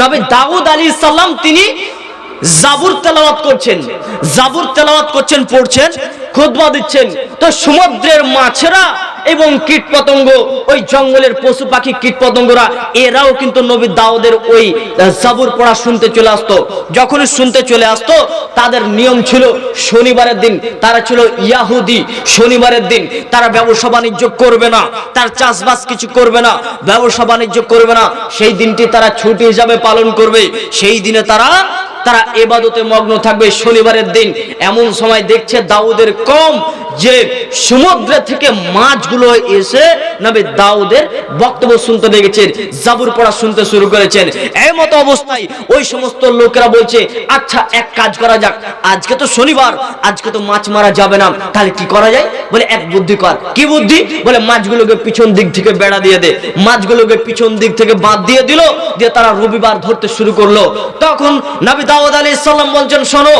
নবী দাউদ আলী সাল্লাম তিনি জাবুর তেলাওয়াত করছেন। জাবুর তেলাওয়াত করছেন, পড়ছেন, খুতবা দিচ্ছেন। তো সমুদ্রের মাছেরা এবং কীট পতঙ্গ ওই জঙ্গলের পশু পাখি কীট পতঙ্গরা এরাও কিন্তু নবী দাউদের ওই জাবুর পড়া শুনতে চলে আসতো। যখনই শুনতে চলে আসতো, তাদের নিয়ম ছিল শনিবারের দিন, তারা ছিল ইয়াহুদি, শনিবারের দিন, তারা ব্যবসা বাণিজ্য করবে না, তার চাষবাস কিছু করবে না, ব্যবসা বাণিজ্য করবে না, সেই দিনটি তারা ছুটি হিসাবে পালন করবে, সেই দিনে তারা তারা এবাদতে মগ্ন থাকবে শনিবারের দিন। এমন সময় দেখছে দাউদের কম যে সমুদ্র থেকে মাছগুলো এসে নবী দাউদের বক্তব্য শুনতে লেগেছেন জাবুর পড়া শুনতে শুরু করেছেন। এই মতো অবস্থায় ওই সমস্ত লোকেরা বলছে আচ্ছা এক কাজ করা যাক। আজকে তো শনিবার, আজকে তো মাছ মারা যাবে না। তাহলে কি করা যায়? বলে, এক বুদ্ধি কর। কি বুদ্ধি? বলে, মাছগুলোকে পিছন দিক থেকে বেড়া দিয়ে দে। মাছগুলোকে পিছন দিক থেকে বাদ দিয়ে দিল, দিয়ে তারা রবিবার ধরতে শুরু করল। তখন নবী দাউদ আলী সাল্লাম বলছেন, শোনো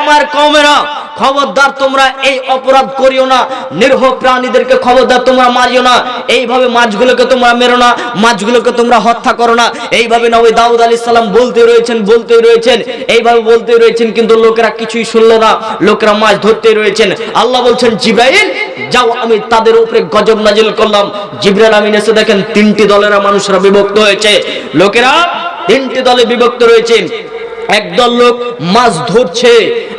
আমার কমেরা খবরদার তোমরা এই অপরাধ করিও না নির্ভ প্রাণীদেরকে খবরদার তোমরা মারিও না, এইভাবে মাছগুলোকে তোমরা মেরো না, মাছগুলোকে তোমরা হত্যা করো না। এইভাবে নবী দাউদ আলী সাল্লাম বলতে রয়েছেন বলতে রয়েছেন, এইভাবে বলতে রয়েছেন, কিন্তু লোকেরা কিছুই শুনলো না, লোকেরা মাছ ধরতে রয়েছেন। আল্লাহ বলছেন, জিব্রাইল, যাও, আমি তাদের উপরে গজব নাজিল করলাম। জিব্রাইল আমিন এসে দেখেন, তিনটি দলেরা মানুষরা বিভক্ত হয়েছে। লোকেরা তিনটি দলে বিভক্ত রয়েছে একদল লোক মাছ ধরছে,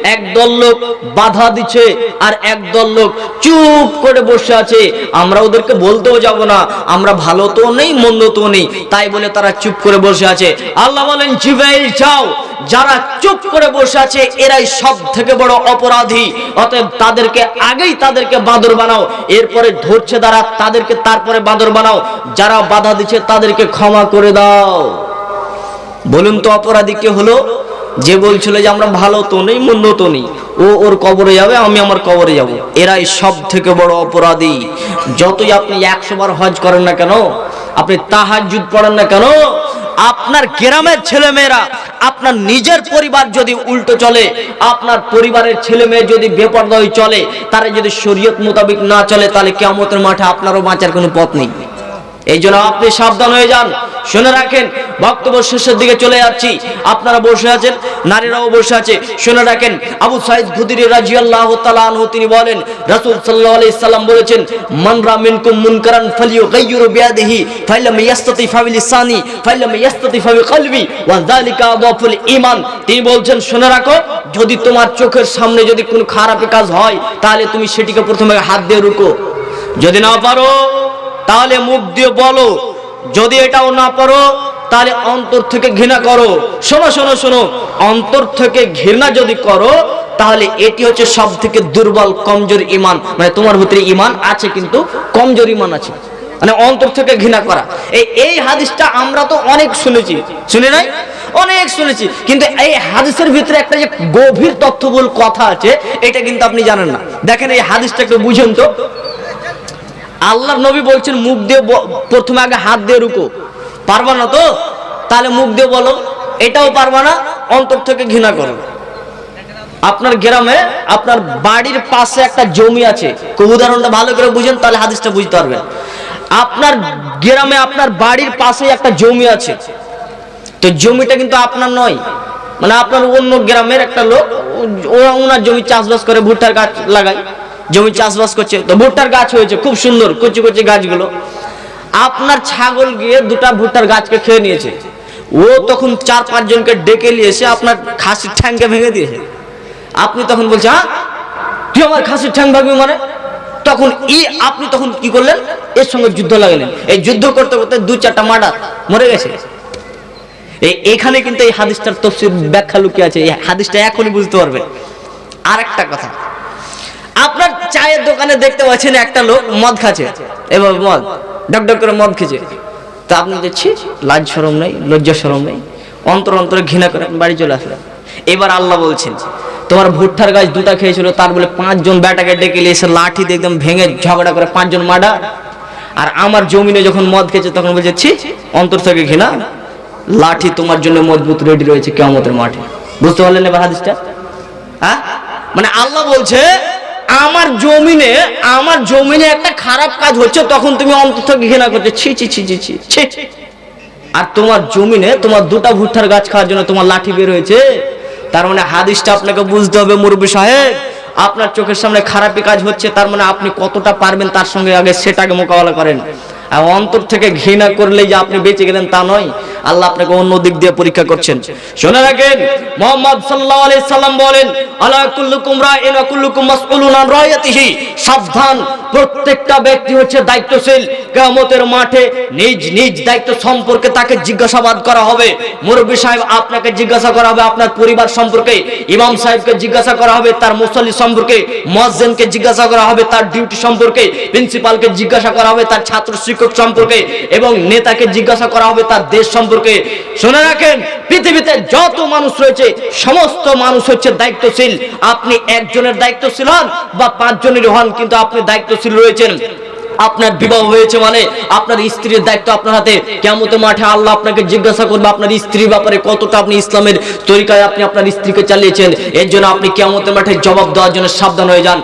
একদল লোক বাধা দিচ্ছে আর একদল লোক চুপ করে বসে আছে। আমরা ওদেরকে বলতেও যাব না, আমরা ভালো তো নেই, মন্দ তো নেই। তাই বলে তারা চুপ করে বসে আছে। আল্লাহ বলেন, জিব্রাইল, যাও। যারা চুপ করে বসে আছে, এরাই সব থেকে বড় অপরাধী। অতএব তাদেরকে আগেই তাদেরকে বাঁদর বানাও। এরপরে ধরছে তারা, তাদেরকে তারপরে বাঁদর বানাও। যারা বাধা দিচ্ছে, তাদেরকে ক্ষমা করে দাও। বলুন তো অপরাধী কে হলো? যে বলছিল যে আমরা ভালো তো নেই, মন্দ তো নেই, ও ওর কবরে যাবে, আমি আমার কবরে যাব। এরাই সব থেকে বড় অপরাধী। যতই আপনি একশো বার হজ করেন না কেন, আপনি তাহাজুদ পড়েন না কেন, আপনার গ্রামের ছেলেমেয়েরা, আপনার নিজের পরিবার যদি উল্টো চলে, আপনার পরিবারের ছেলে মেয়ে যদি বেপর্দা চলে, তারা যদি শরীয়ত মোতাবেক না চলে, তাহলে কেমতের মাঠে আপনারও বাঁচার কোনো পথ নেই। এই জন্য আপনি সাবধান হয়ে যান। শুনে রাখেন, বক্তব্য শেষের দিকে চলে যাচ্ছি। আপনারা বসে আছেন, নারীরাও বসে আছে। শুনে রাখেন, আবু সাইদ খুদিরি রাজি আল্লাহ আনহু, তিনি বলেন, রাসূল সাল্লাল্লাহু আলাইহি সাল্লাম বলেছেন, মান রা মিনকুম মুনকারান ফালিয়ুগাইয়িরু বিয়াদিহি, ফাইলাম ইয়াস্তাতি ফাবিলিসানি ফাইলাম ইয়াস্তাতি ফাবিকলবি ওয়া যালিকা আদাফুল ঈমান। তিনি বলছেন, শুনে রাখো, যদি তোমার চোখের সামনে যদি কোনো খারাপ কাজ হয়, তাহলে তুমি সেটিকে প্রথমে হাত দিয়ে রুকো। যদি না পারো তাহলে মুখ দিয়ে বলো, যদি এটাও না পারো, তাহলে অন্তর থেকে ঘৃণা করো। শোনো শোনো শোনো, অন্তর থেকে ঘৃণা যদি করো, তাহলে এটি হচ্ছে সব থেকে দুর্বল, কমজোর ইমান মানে তোমার ভিতরে ইমান আছে কিন্তু কমজোর ইমান আছে। মানে অন্তর থেকে ঘৃণা করা। এই এই হাদিসটা আমরা তো অনেক শুনেছি। শুনে নাই? অনেক শুনেছি। কিন্তু এই হাদিসের ভিতরে একটা যে গভীর তথ্যবহুল কথা আছে, এটা কিন্তু আপনি জানেন না। দেখেন এই হাদিসটা একটু বুঝেন তো। আল্লাহর নবী বলছেন, মুখ দিয়ে প্রথমে আগে হাত দিয়ে রুকো। পারবা না তো? তাহলে মুখ দিয়ে বলো, এটাও পারবা না, অন্তর থেকে ঘৃণা করো। আপনার গ্রামে, আপনার বাড়ির পাশে একটা জমি আছে। উদাহরণটা ভালো করে বুঝেন, তাহলে হাদিসটা বুঝতে পারবেন। আপনার গ্রামে, আপনার বাড়ির পাশে একটা জমি আছে। তো জমিটা কিন্তু আপনার নয় মানে আপনার অন্য গ্রামের একটা লোক ওনার জমি চাষবাস করে, ভুট্টার গাছ লাগায়। জমি চাষবাস করছে। তো ভুট্টার গাছ হয়েছে, খুব সুন্দর, কচি কচি গাছগুলো। আপনার ছাগল গিয়ে দুটা ভুট্টার গাছকে খেয়ে নিয়েছে। ও তখন চার পাঁচ জনকে ডেকে নিয়ে এসে আপনার খাসির ঠ্যাংকে ভেঙে দিয়েছে। আপনি তখন বলছে হ্যাঁ তুই আমার খাসির ঠ্যাং ভাবি মানে? তখন ই, আপনি তখন কি করলেন? এর সঙ্গে যুদ্ধ লাগালেন। এই যুদ্ধ করতে করতে দু চারটা মাডা মরে গেছে। এখানে কিন্তু এই হাদিসটার তফসির ব্যাখ্যা লুকিয়ে আছে। এই হাদিসটা এখনই বুঝতে পারবে। আর একটা কথা। আপনার চায়ের দোকানে দেখতে পাচ্ছেন একটা লোক মদ খাচ্ছে। এবার মদ ডক ডক করে মদ খেছে তা আপনি দেখছি, লাজ সরম নেই, লজ্জা সরম নেই। অন্তর অন্তরে ঘৃণা করে বাড়ি চলে আসলেন এবার আল্লাহ বলছেন, তোমার ভুট্টার গাছ দুটা খেয়েছিল, তার বলে পাঁচজন ব্যাটাকে ডেকে নিয়ে এসে লাঠি দিয়ে একদম ভেঙে ঝগড়া করে পাঁচজন মাডা আর আমার জমিনে যখন মদ খেয়েছে, তখন বলছে, ছি, অন্তর থেকে ঘৃণা। লাঠি তোমার জন্য মজবুত রেডি রয়েছে কেমতের মাঠে। বুঝতে পারলেন এবার হাদিসটা? হ্যাঁ? মানে আল্লাহ বলছে আমার জমিনে আমার জমিনে একটা খারাপ কাজ হচ্ছে, তখন তুমি অন্তর থেকে ঘৃণা করছ ছি ছি ছি ছি ছি ছি। আর তোমার জমিনে তোমার দুটা ভুট্টার গাছ খাওয়ার জন্য তোমার লাঠি বের হয়েছে। তার মানে হাদিসটা আপনাকে বুঝতে হবে, মুরব্বী সাহেব। আপনার চোখের সামনে খারাপই কাজ হচ্ছে, তার মানে আপনি কতটা পারবেন তার সঙ্গে আগে সেটাকে মোকাবেলা করেন। আর অন্তর থেকে ঘৃণা করলেই যে আপনি বেঁচে গেলেন তা নয়। আল্লাহ আপনাকে অন্য দিক দিয়ে পরীক্ষা করছেন। শুনে রাখেন, মোহাম্মদ সাল্লাল্লাহু আলাইহি সাল্লাম বলেন, আলা কুল্লুকুম রাইন কুল্লুকুম মাসউলুন আন রায়াতিহি সাবধান, প্রত্যেকটা ব্যক্তি হচ্ছে দায়িত্বশীল। কিয়ামতের মাঠে নিজ নিজ দায়িত্ব সম্পর্কে তাকে জিজ্ঞাসাবাদ করা হবে। মুরব্বী সাহেব আপনাকে জিজ্ঞাসা করা হবে আপনার পরিবার সম্পর্কে। ইমাম সাহেবকে জিজ্ঞাসা করা হবে তার মুসল্লি সম্পর্কে। মুয়াজ্জিনকে জিজ্ঞাসা করা হবে তার ডিউটি সম্পর্কে। প্রিন্সিপালকে জিজ্ঞাসা করা হবে তার ছাত্র শিক্ষক সম্পর্কে। এবং নেতাকে জিজ্ঞাসা করা হবে তার দেশ সম্পর্কে শুনে রাখেন, পৃথিবীতে যত মানুষ রয়েছে, সমস্ত মানুষ হচ্ছে দায়িত্বশীল। আপনি একজনের দায়িত্বশীল হন বা পাঁচজনের হন, কিন্তু আপনি দায়িত্বশীল রয়েছেন। আপনার বিবাহ হয়েছে মানে আপনার স্ত্রীর দায়িত্ব আপনার হাতে। কেমন মাঠে আল্লাহ আপনাকে জিজ্ঞাসা করবে, আপনার স্ত্রীর ব্যাপারে কতটা আপনি ইসলামের তরিকায় আপনি আপনার স্ত্রীকে চালিয়েছেন? এর জন্য আপনি কেমন মাঠে জবাব দেওয়ার জন্য সাবধান হয়ে যান।